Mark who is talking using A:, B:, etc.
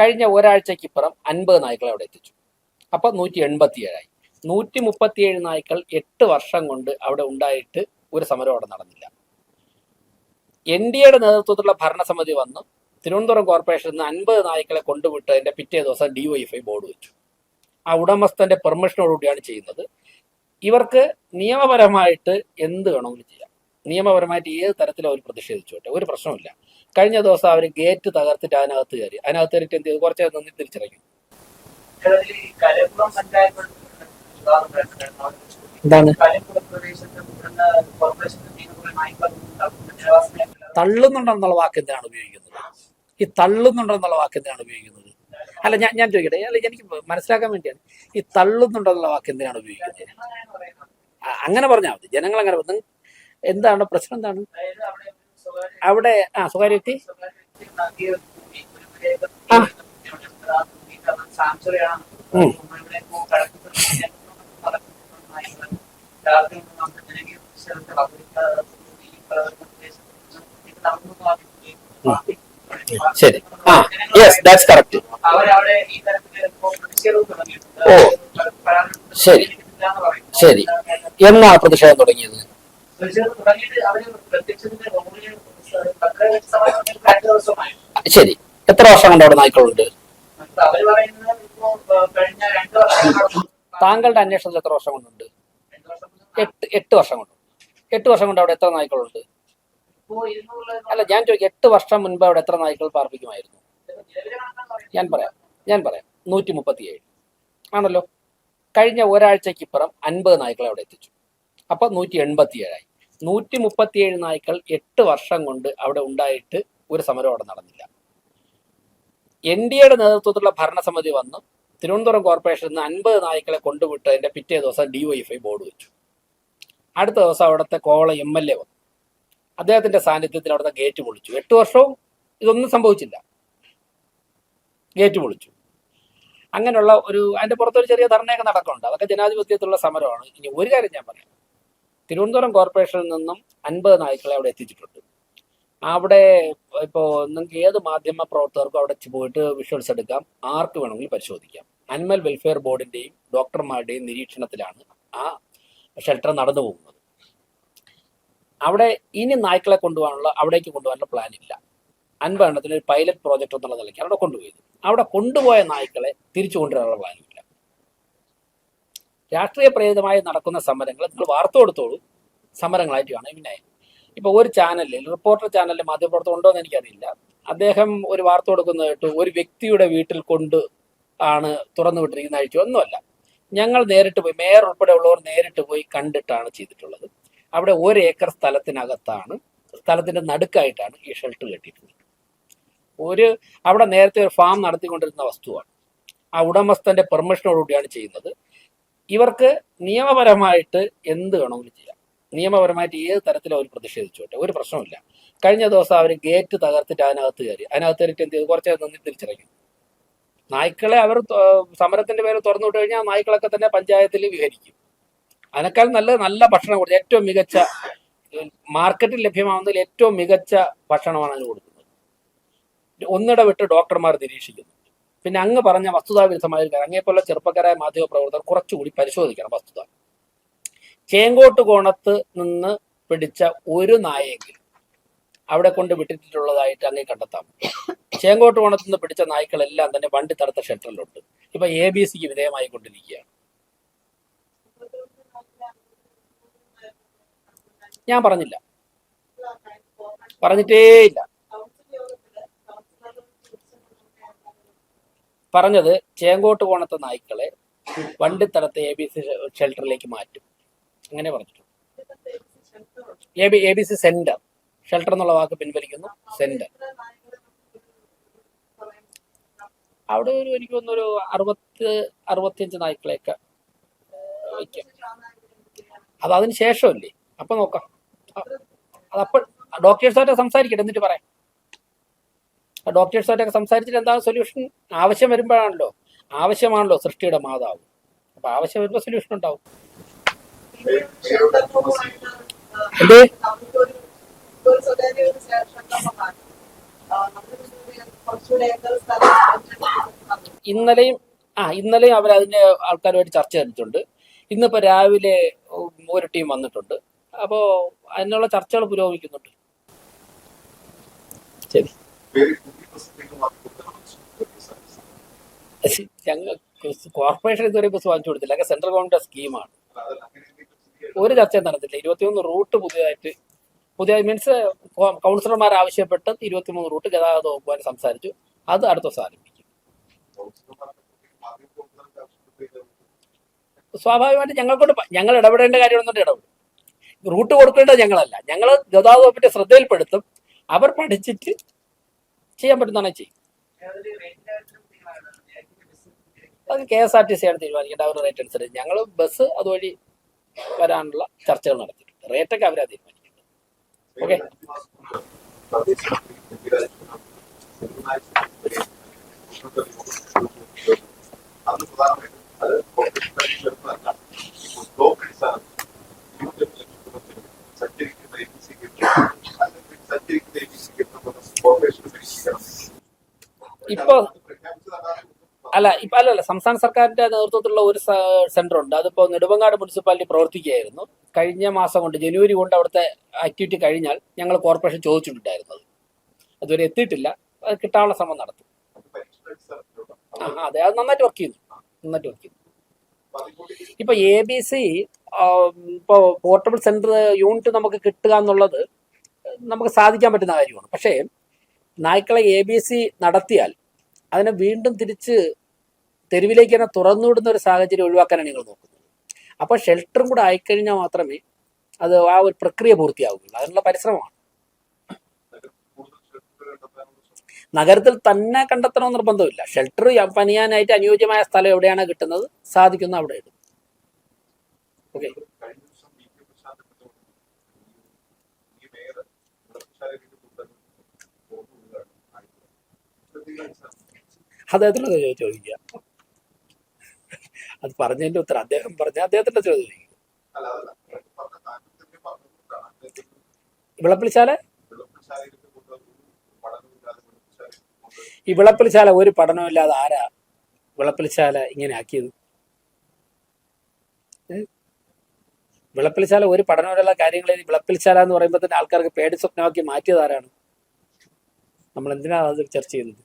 A: കഴിഞ്ഞ ഒരാഴ്ചക്കിപ്പുറം അൻപത് നായ്ക്കളെ അവിടെ എത്തിച്ചു. അപ്പം നൂറ്റി എൺപത്തിയേഴായി നൂറ്റി മുപ്പത്തിയേഴ് നായ്ക്കൾ എട്ട് വർഷം കൊണ്ട് അവിടെ ഉണ്ടായിട്ട് ഒരു സമരം അവിടെ നടന്നില്ല. എൻ ഡി എയുടെ നേതൃത്വത്തിലുള്ള ഭരണസമിതി വന്നു. തിരുവനന്തപുരം കോർപ്പറേഷനിൽ നിന്ന് അൻപത് നായ്ക്കളെ കൊണ്ടുവിട്ടതിന്റെ പിറ്റേ ദിവസം ഡിവൈഎഫ്ഐ ബോർഡ് വെച്ചു. ആ ഉടമസ്ഥന്റെ പെർമിഷനോടുകൂടിയാണ് ചെയ്യുന്നത്. ഇവർക്ക് നിയമപരമായിട്ട് എന്ത് വേണമെങ്കിലും ചെയ്യാം. നിയമപരമായിട്ട് ഏത് തരത്തിലും അവർ പ്രതിഷേധിച്ചോട്ടെ ഒരു പ്രശ്നമില്ല കഴിഞ്ഞ ദിവസം അവർ ഗേറ്റ് തകർത്തിട്ട് അതിനകത്ത് കയറി. അതിനകത്ത് കയറിയിട്ട് എന്ത് ചെയ്തു? കുറച്ച് നിന്ന് തിരിച്ചിറങ്ങി. തള്ളുന്നുണ്ടെന്നുള്ള വാക്ക് എന്തിനാണ് ഉപയോഗിക്കുന്നത്? ഈ തള്ളുന്നുണ്ടെന്നുള്ള വാക്ക് എന്തിനാണ് ഉപയോഗിക്കുന്നത്? അല്ല ഞാൻ ഞാൻ ചോദിക്കട്ടെ. അല്ല എനിക്ക് മനസ്സിലാക്കാൻ വേണ്ടിയാണ്. ഈ തള്ളുന്നുണ്ടെന്നുള്ള വാക്ക് എന്തിനാണ് ഉപയോഗിക്കുന്നത്. അങ്ങനെ പറഞ്ഞാൽ മതി. ജനങ്ങൾ അങ്ങനെ എന്താണ് പ്രശ്നം എന്താണ്
B: അവിടെ
A: ആ സ്വകാര്യ വ്യക്തി ആ. ശരി ആ യെസ് ദാറ്റ്സ് കറക്റ്റ്. ഓ. ശരി. ശരി. എന്നാ പ്രതിഷേധം തുടങ്ങിയത് ശരി. എത്ര വർഷം കൊണ്ട് അവിടെ നായ്ക്കളുണ്ട്? താങ്കളുടെ അന്വേഷണത്തിൽ എത്ര വർഷം കൊണ്ടുണ്ട്? എട്ട് എട്ട് വർഷം കൊണ്ട്? എട്ട് വർഷം കൊണ്ട് അവിടെ എത്ര നായ്ക്കളുണ്ട്? അല്ല ഞാൻ ചോദിക്കും എട്ട് വർഷം മുൻപ് അവിടെ എത്ര നായ്ക്കൾ പാർപ്പിക്കുമായിരുന്നു. ഞാൻ പറയാം ഞാൻ പറയാം. നൂറ്റി മുപ്പത്തിയേഴ് ആണല്ലോ? കഴിഞ്ഞ ഒരാഴ്ചയ്ക്ക് ഇപ്പുറം അൻപത് നായ്ക്കളെ അവിടെ എത്തിച്ചു. അപ്പം നൂറ്റി എൺപത്തിയേഴായി നൂറ്റി മുപ്പത്തിയേഴ് നായ്ക്കൾ എട്ട് വർഷം കൊണ്ട് അവിടെ ഉണ്ടായിട്ട് ഒരു സമരം അവിടെ നടന്നില്ല. എൻ ഡി എയുടെ നേതൃത്വത്തിലുള്ള ഭരണസമിതി വന്നു. തിരുവനന്തപുരം കോർപ്പറേഷനിൽ നിന്ന് അൻപത് നായ്ക്കളെ കൊണ്ടുവിട്ടതിന്റെ പിറ്റേ ദിവസം ഡിവൈഎഫ്ഐ ബോർഡ് വെച്ചു. അടുത്ത ദിവസം അവിടുത്തെ കോവള എം എൽ എ വന്നു. അദ്ദേഹത്തിന്റെ സാന്നിധ്യത്തിൽ അവിടുത്തെ ഗേറ്റ് പൊളിച്ചു. എട്ട് വർഷവും ഇതൊന്നും സംഭവിച്ചില്ല. ഗേറ്റ് പൊളിച്ചു. അങ്ങനെയുള്ള ഒരു അതിന്റെ പുറത്തൊരു ചെറിയ ധർണയൊക്കെ നടക്കുന്നുണ്ട്. അതൊക്കെ ജനാധിപത്യത്തിലുള്ള സമരമാണ്. ഇനി ഒരു കാര്യം ഞാൻ പറയാം. തിരുവനന്തപുരം കോർപ്പറേഷനിൽ നിന്നും അൻപത് നായ്ക്കളെ അവിടെ എത്തിച്ചിട്ടുണ്ട്. അവിടെ ഇപ്പോൾ നിങ്ങൾക്ക് ഏത് മാധ്യമ പ്രവർത്തകർക്കും അവിടെ പോയിട്ട് വിഷ്വൽസ് എടുക്കാം. ആർക്ക് വേണമെങ്കിലും പരിശോധിക്കാം. അനിമൽ വെൽഫെയർ ബോർഡിന്റെയും ഡോക്ടർമാരുടെയും നിരീക്ഷണത്തിലാണ് ആ ഷെൽട്ടർ നടന്നു പോകുന്നത്. അവിടെ ഇനി നായ്ക്കളെ കൊണ്ടുപോകാനുള്ള അവിടേക്ക് കൊണ്ടുപോകാനുള്ള പ്ലാൻ ഇല്ല. അൻപതെണ്ണത്തിന് ഒരു പൈലറ്റ് പ്രോജക്റ്റ് എന്നുള്ള നിലയ്ക്ക് അവിടെ കൊണ്ടുപോയത് അവിടെ കൊണ്ടുപോയ നായ്ക്കളെ തിരിച്ചു കൊണ്ടുവരാനുള്ള ഇല്ല. രാഷ്ട്രീയ പ്രേരിതമായി നടക്കുന്ന സമരങ്ങൾ നിങ്ങൾ വാർത്ത കൊടുത്തോളൂ. സമരങ്ങളായിട്ട് കാണും പിന്നെ ഇപ്പൊ ഒരു ചാനലിൽ റിപ്പോർട്ടർ ചാനലിൽ മാധ്യമപ്രവർത്തനം ഉണ്ടോ എന്ന് എനിക്കറിയില്ല. അദ്ദേഹം ഒരു വാർത്ത കൊടുക്കുന്നത് കേട്ടു ഒരു വ്യക്തിയുടെ വീട്ടിൽ കൊണ്ട് ആണ് തുറന്നു വിട്ടിരിക്കുന്ന അഴിച്ചു ഒന്നുമല്ല. ഞങ്ങൾ നേരിട്ട് പോയി മേയർ ഉൾപ്പെടെ ഉള്ളവർ നേരിട്ട് പോയി കണ്ടിട്ടാണ് ചെയ്തിട്ടുള്ളത്. അവിടെ ഒരു ഏക്കർ സ്ഥലത്തിനകത്താണ് സ്ഥലത്തിന്റെ നടുക്കായിട്ടാണ് ഈ ഷെൽട്ടർ കെട്ടിയിട്ടുള്ളത്. ഒരു അവിടെ നേരത്തെ ഒരു ഫാം നടത്തിക്കൊണ്ടിരുന്ന വസ്തുവാണ്. ആ ഉടമസ്ഥന്റെ പെർമിഷനോടുകൂടിയാണ് ചെയ്യുന്നത്. ഇവർക്ക് നിയമപരമായിട്ട് എന്ത് വേണമെങ്കിലും ചെയ്യാം. നിയമപരമായിട്ട് ഏത് തരത്തിലും അവർ പ്രതിഷേധിച്ചോട്ടെ ഒരു പ്രശ്നമില്ല കഴിഞ്ഞ ദിവസം അവർ ഗേറ്റ് തകർത്തിട്ട് അതിനകത്ത് കയറി. അതിനകത്ത് കയറിയിട്ട് എന്ത് ചെയ്തു? കുറച്ച് നിന്ന് തിരിച്ചിറങ്ങി. നായ്ക്കളെ അവർ സമരത്തിന്റെ പേര് തുറന്നു വിട്ട് കഴിഞ്ഞാൽ നായ്ക്കളൊക്കെ തന്നെ പഞ്ചായത്തിൽ വിഹരിക്കും. അതിനേക്കാൾ നല്ല നല്ല ഭക്ഷണം കൊടുത്തു ഏറ്റവും മികച്ച മാർക്കറ്റിൽ ലഭ്യമാവുന്നതിൽ ഏറ്റവും മികച്ച ഭക്ഷണമാണ് അതിന് കൊടുക്കുന്നത്. ഒന്നിടവിട്ട് ഡോക്ടർമാർ നിരീക്ഷിക്കുന്നു. പിന്നെ അങ്ങ് പറഞ്ഞ വസ്തുതാവിരുദ്ധമായ ഒരു കാര്യം അങ്ങേപോലെ ചെറുപ്പക്കാരായ മാധ്യമ പ്രവർത്തകർ കുറച്ചുകൂടി പരിശോധിക്കണം വസ്തുത. ചേങ്കോട്ട് കോണത്ത് നിന്ന് പിടിച്ച ഒരു നായെങ്കിലും അവിടെ കൊണ്ട് വിട്ടിട്ടുള്ളതായിട്ട് അങ്ങേ കണ്ടെത്താം. ചേങ്കോട്ട് കോണത്ത് നിന്ന് പിടിച്ച നായ്ക്കളെല്ലാം തന്നെ വണ്ടി തടുത്ത ഷെൽട്ടറിലുണ്ട് ഇപ്പൊ എ ബി സിക്ക് വിധേയമായി കൊണ്ടിരിക്കുകയാണ്. ഞാൻ പറഞ്ഞില്ല. പറഞ്ഞിട്ടേ ഇല്ല പറഞ്ഞത് ചേങ്കോട്ട് കോണത്തെ നായ്ക്കളെ വണ്ടിത്തലത്തെ എ ബി സി ഷെൽട്ടറിലേക്ക് മാറ്റും. അങ്ങനെ പറഞ്ഞിട്ടുണ്ട്. A B A B C centre shelter എന്നുള്ള വാക്ക് പിൻവലിക്കുന്നു. സെന്റർ അവിടെ ഒരു എനിക്ക് ഒരു അറുപത്തി അറുപത്തിയഞ്ച് നായ്ക്കളെയൊക്കെ വയ്ക്കാം. അത് അതിന് ശേഷമല്ലേ? അപ്പൊ നോക്കാം. അതപ്പോൾ ഡോക്ടേഴ്സായിട്ട് സംസാരിക്കട്ടെ എന്നിട്ട് പറയാം. ആ ഡോക്ടേഴ്സുമായിട്ടൊക്കെ സംസാരിച്ചിട്ട് എന്താണ് സൊല്യൂഷൻ ആവശ്യം വരുമ്പോഴാണല്ലോ. ആവശ്യമാണല്ലോ സൃഷ്ടിയുടെ മാതാവ്. അപ്പൊ ആവശ്യം വരുമ്പോൾ സൊല്യൂഷൻ ഉണ്ടാവും. എന്തേ? ഇന്നലെയും ആ ഇന്നലെയും അവർ അതിന്റെ ആൾക്കാരുമായിട്ട് ചർച്ച ചെയ്തിട്ടുണ്ട്. ഇന്നിപ്പോ രാവിലെ ഒരു ടീം വന്നിട്ടുണ്ട്. അപ്പോ അതിനുള്ള ചർച്ചകൾ പുരോഗമിക്കുന്നുണ്ട്. ശരി. കോർപ്പറേഷൻ ഇതുവരെ ബസ് വാങ്ങിച്ചു കൊടുത്തില്ല. അതൊക്കെ സെൻട്രൽ ഗവൺമെന്റ് സ്കീമാണ് ഒരു ചർച്ചയും നടന്നില്ല ഇരുപത്തിമൂന്ന് റൂട്ട് പുതിയതായിട്ട് പുതിയ മീൻസ് കൗൺസിലർമാർ ആവശ്യപ്പെട്ട് ഇരുപത്തിമൂന്ന് റൂട്ട് ഗതാഗത വകുപ്പ് സംസാരിച്ചു. അത് അടുത്ത ദിവസം ആരംഭിക്കും. സ്വാഭാവികമായിട്ട് ഞങ്ങൾക്കൊണ്ട് കൊണ്ട് ഞങ്ങൾ ഇടപെടേണ്ട കാര്യമൊന്നും ഇടപെടും. റൂട്ട് കൊടുക്കേണ്ടത് ഞങ്ങളല്ല. ഞങ്ങൾ ഗതാഗത വകുപ്പിന്റെ ശ്രദ്ധയിൽപ്പെടുത്തും. അവർ പഠിച്ചിട്ട് ചെയ്യാൻ പറ്റുന്നതാണ് ചെയ്യും അത് K S R T C ആണ് തീരുമാനിക്കേണ്ട അവരുടെ റേറ്റ് അനുസരിച്ച്. ഞങ്ങൾ ബസ് അതുവഴി വരാനുള്ള ചർച്ചകൾ നടത്തിയിട്ടുണ്ട്. റേറ്റൊക്കെ അവരാ തീരുമാനിക്കുന്നത് ഓക്കെ
C: അത് കോൺഗ്രസ് വരുന്നതല്ല ബ്ലോക്ക് അടിസ്ഥാനം സഞ്ചരിക്കുന്ന എ ബി സി അല്ലെങ്കിൽ സഞ്ചരിക്കുന്ന എ ബി സി കോർപ്പറേഷൻ പരിശീലനം
A: ഇപ്പൊ അല്ല ഇപ്പൊ അല്ലല്ല സംസ്ഥാന സർക്കാരിന്റെ നേതൃത്വത്തിലുള്ള ഒരു സെന്റർ ഉണ്ട് അതിപ്പോ നെടുമങ്ങാട് മുനിസിപ്പാലിറ്റി പ്രവർത്തിക്കുകയായിരുന്നു. കഴിഞ്ഞ മാസം കൊണ്ട് ജനുവരി കൊണ്ട് അവിടുത്തെ ആക്ടിവിറ്റി കഴിഞ്ഞാൽ ഞങ്ങൾ കോർപ്പറേഷൻ ചോദിച്ചിട്ടുണ്ടായിരുന്നത്. അതുവരെ എത്തിയിട്ടില്ല. അത് കിട്ടാനുള്ള ശ്രമം നടത്തും. അതെ. അത് നന്നായിട്ട് വർക്ക് ചെയ്യുന്നു. നന്നായിട്ട് വർക്ക് ചെയ്യുന്നു. ഇപ്പൊ എ ബി സി ഇപ്പോ പോർട്ടബിൾ സെന്റർ യൂണിറ്റ് നമുക്ക് കിട്ടുക എന്നുള്ളത് നമുക്ക് സാധിക്കാൻ പറ്റുന്ന കാര്യമാണ്. പക്ഷേ നായ്ക്കളെ എ ബി സി നടത്തിയാൽ അതിനെ വീണ്ടും തിരിച്ച് തെരുവിലേക്ക് തന്നെ തുറന്നുവിടുന്ന ഒരു സാഹചര്യം ഒഴിവാക്കാനാണ് നിങ്ങൾ നോക്കുന്നത്. അപ്പോൾ ഷെൽട്ടറും കൂടെ ആയിക്കഴിഞ്ഞാൽ മാത്രമേ അത് ആ ഒരു പ്രക്രിയ പൂർത്തിയാവുകയുള്ളൂ. അതിനുള്ള പരിശ്രമമാണ്. നഗരത്തിൽ തന്നെ കണ്ടെത്തണമെന്ന് നിർബന്ധമില്ല. ഷെൽട്ടർ പണിയാനായിട്ട് അനുയോജ്യമായ സ്ഥലം എവിടെയാണ് കിട്ടുന്നത്? സാധിക്കുന്ന അവിടെ ഇടും. ഓക്കെ അദ്ദേഹത്തിനോട് ചോദിച്ചു ചോദിക്കുക. അത് പറഞ്ഞതിന്റെ ഉത്തരം അദ്ദേഹം പറഞ്ഞ അദ്ദേഹത്തിന്റെ ചോദ്യം
C: കൊണ്ടുവന്ന്
A: ഈ വിളപ്പിളിച്ചാല ഒരു പഠനമില്ലാതെ ആരാ വിളപ്പിളിച്ചാല ഇങ്ങനെ ആക്കിയത്? വിളപ്പിളിച്ചാല ഒരു പഠനമില്ലാത്ത കാര്യങ്ങളിൽ വിളപ്പിളിച്ചാല എന്ന് പറയുമ്പോൾ തന്നെ ആൾക്കാർക്ക് പേടി സ്വപ്നമാക്കി മാറ്റിയത് ആരാണ്? നമ്മൾ എന്തിനാണ് അത് ചർച്ച ചെയ്യുന്നത്?